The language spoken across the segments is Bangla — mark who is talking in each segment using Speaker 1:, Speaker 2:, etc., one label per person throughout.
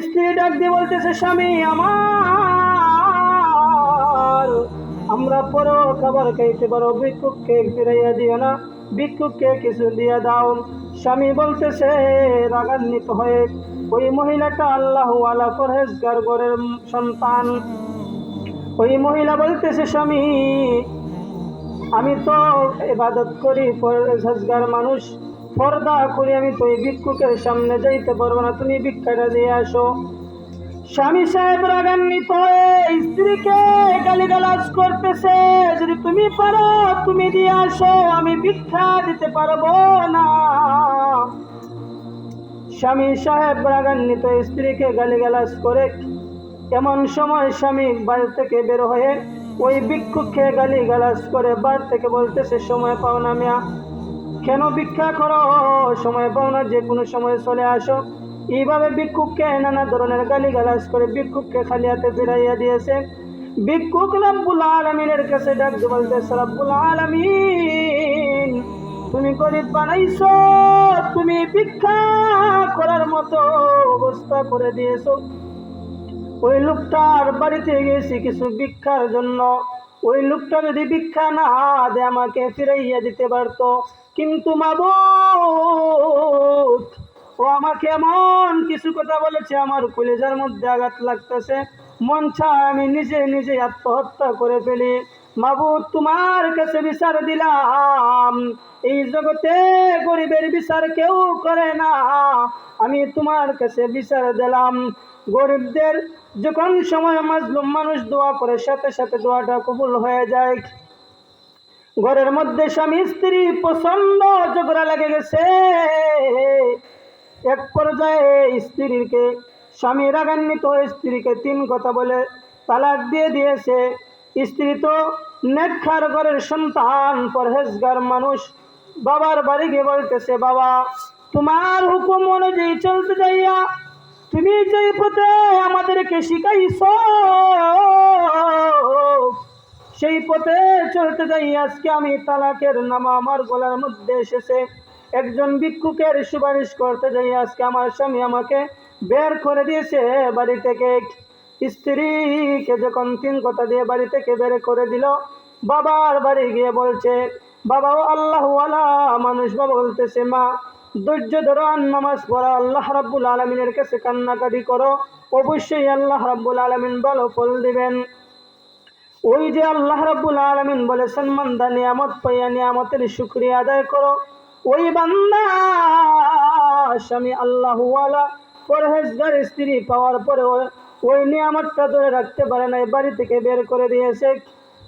Speaker 1: স্ত্রী ডাক দিয়ে বলতেছে, স্বামী আমার, আমরা পরও খাবার খাইতে পারো, ভিক্ষুককে ফিরাইয়া দিও না, ভিক্ষুককে কিছু দিয়ে দাও। স্বামী বলতেছে, রাগান্বিত হয়ে ওই মহিলাটা আল্লাহ আলা পরহেজগার গরের সন্তান। ওই মহিলা বলতেছে, স্বামী, আমি তো ইবাদত করি, পরহেজগার মানুষ। পর্দা করি আমি তো এই ভিক্ষুকের সামনে যাইতে পারব না। তুমি ভিক্ষাটা দিয়ে আসো। স্বামী সাহেব রাগান্বিত হয়ে স্ত্রীকে গালিগালাজ করতেছে, যদি তুমি পারো, তুমি দিয়ে আসো, আমি ভিক্ষা দিতে পারব না। স্বামী সাহেব রাগান্বিত স্ত্রীকে গালিগালাজ করে, এমন সময় স্বামী বাড়ি থেকে বের হয়ে ওই ভিক্ষুককে গালি গালাজ করে বাড়ি থেকে বলতেছে, সময় পাও না মিয়া কেন ভিক্ষা করো? সময় পাও না, যে কোনো সময় চলে আসো। এইভাবে ভিক্ষুককে নানা ধরনের গালি গালাজ করে ভিক্ষুককে খালি হাতে ফিরাইয়া দিয়েছে। ভিক্ষুক রব্বুল আলমিনের কাছে ডাক দিয়ে বলতেছে, রব্বুল আলমিন, তুমি গরিব বানাইছো, তুমি ভিক্ষা করার মতো অবস্থা করে দিয়েছ। ওই লোকটার বাড়িতে গেছি কিছু ভিক্ষার জন্য। ওই লোকটা যদি ভিক্ষা না দেয় আমাকে ফিরাইয়া দিতে পারত। কিন্তু মা ও আমাকে এমন কিছু কথা বলেছে, আমার কলেজার মধ্যে আঘাত লাগতেছে। মন চায় আমি নিজে নিজে আত্মহত্যা করে ফেলি। মাবুদ, তোমার কাছে বিচার দিলাম। এই জগতে গরিবের বিচার কেউ করে না। আমি তোমার কাছে বিচার দিলাম। গরিবদের যখন সময় মাজলুম মানুষ দোয়া করে, সাথে সাথে দোয়াটা কবুল হয়ে যায়। ঘরের মধ্যে স্বামী, স্ত্রী প্রচণ্ড ঝগড়া লেগে গেছে। এক পর্যায়ে স্ত্রীকে, স্বামী রাগান্বিত স্ত্রীকে তিন কথা বলে তালাক দিয়ে দিয়েছে। স্ত্রী তো নেকখার ঘরের সন্তান, পরহেজগার মানুষ। বাবার বাড়ি গিয়ে বলতেছে, বাবা, তোমার হুকুম অনুযায়ী চলতে যাইয়া তুমি যে পথে আমাদেরকে শিখাইছ, সেই পথে চলতে যাই। আজকে আমি তালাকের নামা আমার গলার মধ্যে এসেছে। একজন ভিক্ষুকের সুপারিশ করতে যাই। আজকে আমার স্বামী আমাকে বের করে দিয়েছে বাড়ি থেকে। স্ত্রীকে যখন তিন কথা দিয়ে বাড়ি থেকে বের করে দিল, বাবার বাড়ি গিয়ে বলছে, বাবাও আল্লাহ মানুষ বাবা বলতেছে, মা, ধৈর্য ধরো, আর নামাজ পড়া, আল্লাহ রাব্বুল আলমিনের কাছে কান্নাকাটি করো, অবশ্যই আল্লাহ রাব্বুল আলমিন ভালো ফল দিবেন। ওই যে আল্লাহ রাব্বুল আলমিন বলেছেন মান্দা নিয়ামত পাইয়া নিয়ামতের শুক্রিয়া আদায় করো। ওই বান্দা স্বামী আল্লাহওয়ালা, পরহেজগার স্ত্রী পাওয়ার পরে ওই- নিয়ামতটা ধরে রাখতে পারে না বাড়ি থেকে বের করে দিয়েছে।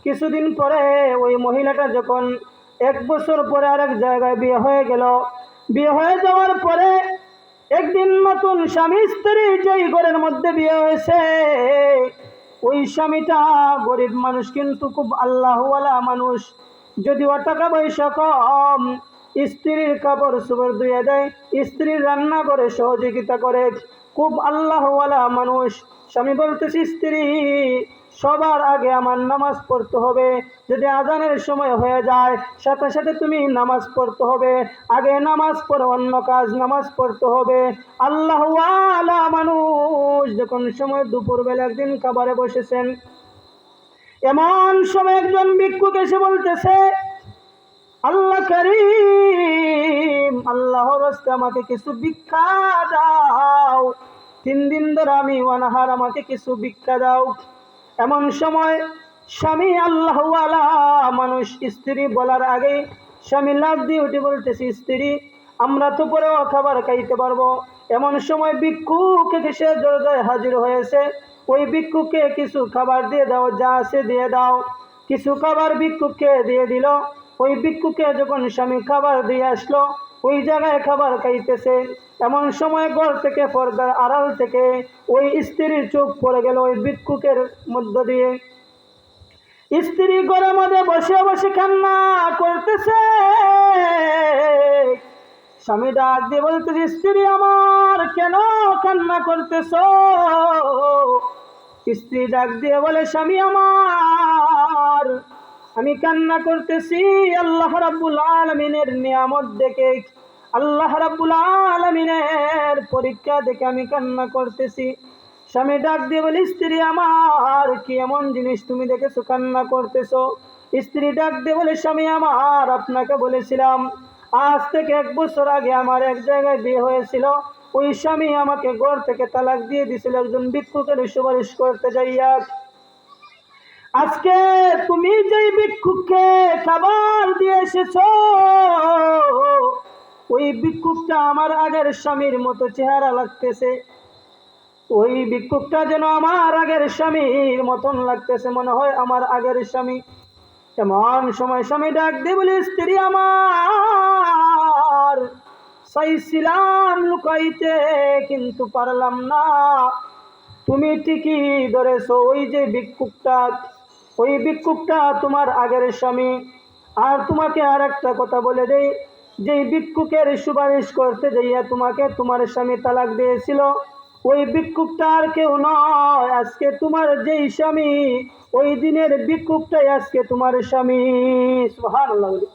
Speaker 1: কিছুদিন পরে ওই মহিলাটা যখন এক বছর পরে আরেক জায়গায় বিয়ে হয়ে গেল, বিয়ে হয়ে যাওয়ার পরে একদিন নতুন স্বামী স্ত্রী যেই ঘরের মধ্যে বিয়ে হয়েছে, ওই স্বামীটা গরিব মানুষ কিন্তু খুব আল্লাহওয়ালা মানুষ। যদিও টাকা পয়সা কম স্ত্রীর কাপড় সুপড় ধুয়ে দেয়, স্ত্রীর রান্না করে সহযোগিতা করে। খুব আল্লাহওয়ালা মানুষ। স্বামী বলতেছি, স্ত্রী, সবার আগে আমার নামাজ পড়তে হবে। যদি আজানের সময় হয়ে যায়, সাথে সাথে তুমি নামাজ পড়তে হবে। আগে নামাজ পড়ে, অন্য কাজ নামাজ পড়তে হবে। আল্লাহওয়ালা মানুষ যখন সময় দুপুরবেলা একদিন খাবারে বসেছেন, এমন সময় একজন ভিক্ষুক এসে বলতেছে আল্লাহ করিম আল্লাহ রস্তে আমাকে কিছু ভিক্ষা দাও। তিন দিন ধরে আমি অনাহার, আমাকে কিছু ভিক্ষা দাও। এমন সময় স্বামী আল্লাহওয়ালা মানুষ, স্ত্রী বলার আগে স্বামী লাভ দিয়ে উঠে বলতেছি, স্ত্রী, আমরা তো পরেও খাবার খাইতে পারব। এমন সময় ভিক্ষুক এসে দরজায় হাজির হয়েছে? ওই ভিক্ষুককে কিছু খাবার দিয়ে দাও, যা আছে দিয়ে দাও। কিছু খাবার ভিক্ষুককে দিয়ে দিল। ওই ভিক্ষুকে যখন স্বামী খাবার দিয়ে আসলো, ওই জায়গায় খাবার খাইতেছে। এমন সময় ঘর থেকে পর্দার আড়াল থেকে ওই স্ত্রীর চোখ পড়ে গেল ওই ভিক্ষুকের মধ্য দিয়ে। স্ত্রী ঘরের মধ্যে বসে বসে কান্না করতেছে। স্বামী ডাক দিয়ে বলতেছে, স্ত্রী আমার, কেন কান্না করতেছ? স্ত্রী ডাক দিয়ে বলে, স্বামী আমার আমি কান্না করতেছি আল্লাহ রাব্বুল আলমিনের নিয়ামত দেখে। আল্লাহ রাব্বুল আলামিনের পরীক্ষা দেখে আমি কান্না করতেছি। স্বামী ডাক দিয়ে বলি, স্ত্রী আমার, কি এমন জিনিস তুমি দেখেছ কান্না করতেছো? স্ত্রী ডাক দিয়ে বলে, স্বামী আমার, আপনাকে বলেছিলাম, আজ থেকে এক বছর আগে আমার এক জায়গায় বিয়ে হয়েছিল। ওই স্বামী আমাকে ঘর থেকে তালাক দিয়ে দিছিল একজন ভিক্ষুকের সুপারিশ করতে যাইয়া। আজকে তুমি যেই ভিক্ষুককে খাবার দিয়ে এসেছ, ওই ভিক্ষুকটা আমার আগের স্বামীর মতো চেহারা লাগতেছে। ওই ভিক্ষুকটা যেন আমার আগের স্বামীর মতন লাগতেছে, মনে হয় আমার আগের স্বামী। এমন সময় স্বামী ডাক দিয়ে বলে, স্ত্রী আমার, চাইছিলাম লুকাইতে, কিন্তু পারলাম না। তুমি ঠিকই ধরেছো, ওই যে ভিক্ষুকটা ওই ভিক্ষুকটা তোমার আগের স্বামী আর তোমাকে আর একটা কথা বলে দেই, যেই ভিক্ষুকের সুপারিশ করতে যাইয়া তোমাকে তোমার স্বামী তালাক দিয়েছিল, ওই ভিক্ষুকটা আর কেউ নয়, আজকে তোমার যেই স্বামী, ওই দিনের ভিক্ষুকটাই আজকে তোমার স্বামী বলি।